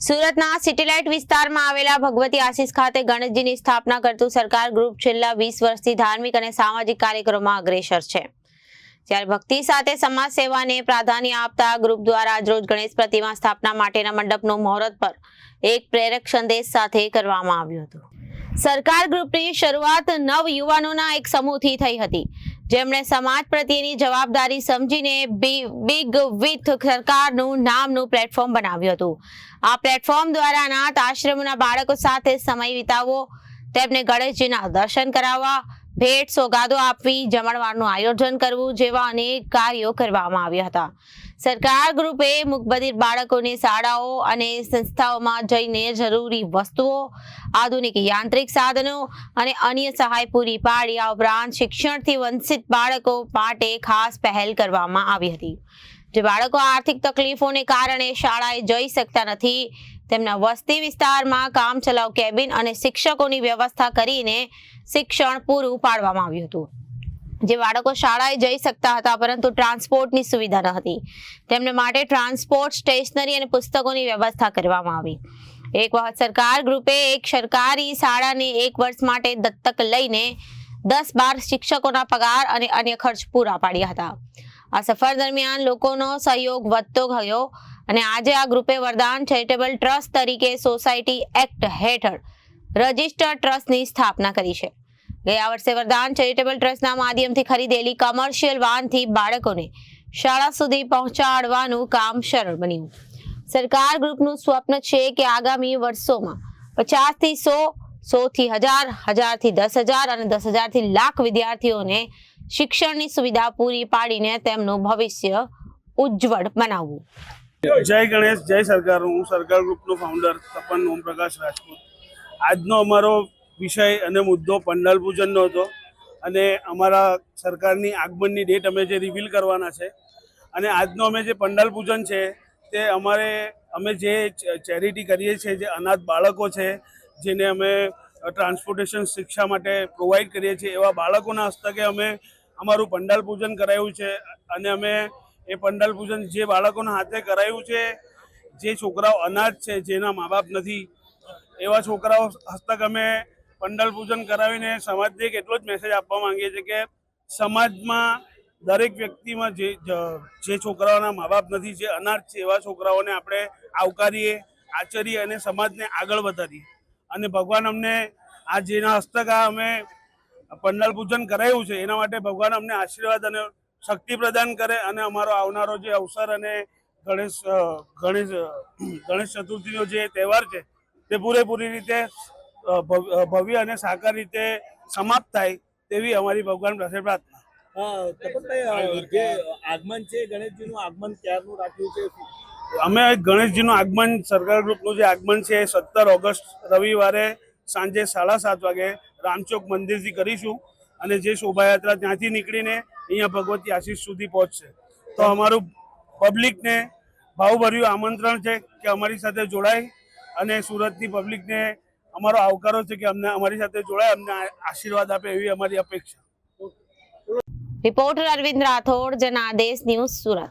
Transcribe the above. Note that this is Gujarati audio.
સુરતના સિટીલાઇટ વિસ્તારમાં આવેલા ભગવતી આશીષ ખાતે ગણેશજીની સ્થાપના કરતું સરકાર ગ્રુપ છેલ્લા વીસ વર્ષથી ધાર્મિક અને સામાજિક કાર્યક્રમોમાં અગ્રેસર છે. જ્યારે ભક્તિ સાથે સમાજ સેવાને પ્રાધાન્ય આપતા ગ્રુપ દ્વારા આજરોજ ગણેશ પ્રતિમા સ્થાપના માટેના મંડપનું મુહૂર્ત પર એક પ્રેરક સંદેશ સાથે કરવામાં આવ્યું હતું. સરકાર ગ્રુપની શરૂઆત નવ યુવાનોના એક સમૂહથી થઈ હતી. જેમણે સમાજ પ્રત્યેની જવાબદારી સમજીને બિગ વિથ સરકારનું નામનું પ્લેટફોર્મ બનાવ્યું હતું. આ પ્લેટફોર્મ દ્વારા અનાથ આશ્રમના બાળકો સાથે સમય વિતાવવો તેમને ગણેશજીના દર્શન કરાવવા, ભેટ સોગાદો આપવી, જમણવારનું આયોજન કરવું જેવા અનેક કાર્યો કરવામાં આવ્યા હતા. સરકાર ગ્રુપે મુકબધિર બાળકોને શાળાઓ અને સંસ્થાઓમાં જઈને જરૂરી વસ્તુઓ, આધુનિક યાંત્રિક સાધનો અને અન્ય સહાય પૂરી પાડી આ ઉપરાંત શિક્ષણથી વંચિત બાળકો માટે ખાસ પહેલ કરવામાં આવી હતી. જે બાળકો આર્થિક તકલીફોને કારણે શાળાએ જઈ શકતા નથી, તેમના વસ્તી વિસ્તારમાં કામ ચલાવ કેબિન અને શિક્ષકોની વ્યવસ્થા કરીને શિક્ષણ પૂરું પાડવામાં આવ્યું હતું. જે બાળકો શાળાએ જઈ શકતા હતા, પરંતુ ટ્રાન્સપોર્ટની સુવિધા ન હતી. તેમને માટે ટ્રાન્સપોર્ટ, સ્ટેશનરી અને પુસ્તકોની વ્યવસ્થા કરવામાં આવી. એક વખત સરકાર ગ્રુપે એક સરકારી શાળાને એક વર્ષ માટે દત્તક લઈને દસ બાર શિક્ષકોના પગાર અને અન્ય ખર્ચ પૂરા પાડ્યા હતા. આ સફર દરમિયાન લોકોનો સહયોગ વધતો ગયો અને આજે આ ગ્રુપે વરદાન ચેરિટેબલ ટ્રસ્ટ તરીકે સોસાયટી એક્ટ હેઠળ રજિસ્ટર્ડ ટ્રસ્ટની સ્થાપના કરી છે. ગયા વર્ષે વરદાન ચેરિટેબલ ટ્રસ્ટના માધ્યમથી ખરીદેલી કમર્શિયલ વાનથી બાળકોને શાળા સુધી પહોંચાડવાનું કામ સરળ બન્યું. સરકાર ગ્રુપનું સ્વપ્ન છે કે આગામી વર્ષોમાં પચાસથી સો સો થી હજાર હજારથી દસ હજાર અને દસ હજારથી લાખ વિદ્યાર્થીઓને શિક્ષણની સુવિધા પૂરી પાડીને તેમનું ભવિષ્ય ઉજ્જવળ બનાવવું. જય ગણેશ, જય સરકાર. હું સરકાર ગ્રુપનો ફાઉન્ડર તપન ઓમપ્રકાશ રાજપૂત. આજનો અમારો વિષય અને મુદ્દો પંડાલ પૂજનનો હતો. અને અમારા સરકારની આગમનની ડેટ અમે જે રિવીલ કરવાના છે અને આજનો અમે જે પંડાલ પૂજન છે તે અમારે, અમે જે ચેરિટી કરીએ છીએ, જે અનાથ બાળકો છે, જેને અમે ટ્રાન્સપોર્ટેશન શિક્ષા માટે પ્રોવાઈડ કરીએ છીએ, એવા બાળકોના હસ્તકે અમે અમારું પંડાલ પૂજન કરાયું છે. અને અમે એ પંડાલ પૂજન જે બાળકોના હાથે કરાયું છે, જે છોકરાઓ અનાથ છે, જેના મા બાપ નથી, એવા છોકરાઓ હસ્તક અમે પંડાલ પૂજન કરાવીને સમાજને એક એટલો જ મેસેજ આપવા માંગીએ છીએ કે સમાજમાં દરેક વ્યક્તિમાં જે જે છોકરાઓના મા બાપ નથી, જે અનાથ છે એવા છોકરાઓને આપણે આવકારીએ, આચરીએ અને સમાજને આગળ વધારીએ. અને ભગવાન અમને આ જેના હસ્તક આ અમે પંડાલ પૂજન કરાયું છે, એના માટે ભગવાન અમને આશીર્વાદ અને શક્તિ પ્રદાન કરે અને અમારો આવનારો જે અવસર અને ગણેશ ગણેશ ગણેશ ચતુર્થીનો જે તહેવાર છે, તે પૂરેપૂરી રીતે ભવ્ય અને સાકાર રીતે સમાપ્ત થાય તેવી અમારી ભગવાન પાસે પ્રાર્થના. જે આગમન છે ગણેશજીનું આગમન ક્યારનું રાખ્યું છે? અમે ગણેશજીનું આગમન સરકાર ગ્રુપનું જે આગમન છે એ સત્તર ઓગસ્ટ રવિવારે સાંજે સાડા સાત વાગે રામચોક મંદિરથી કરીશું અને જે શોભાયાત્રા ત્યાંથી નીકળીને અહીંયા ભગવતી આશીષ સુધી પહોંચશે. તો અમારું પબ્લિકને ભાવભર્યું આમંત્રણ છે કે અમારી સાથે જોડાય અને સુરતની પબ્લિકને અમારો આવકારો છે કે અમને અમારી સાથે જોડાય, અમને આશીર્વાદ આપે એવી અમારી અપેક્ષા. Reporter Arvind Rathod, Janadesh news Surat.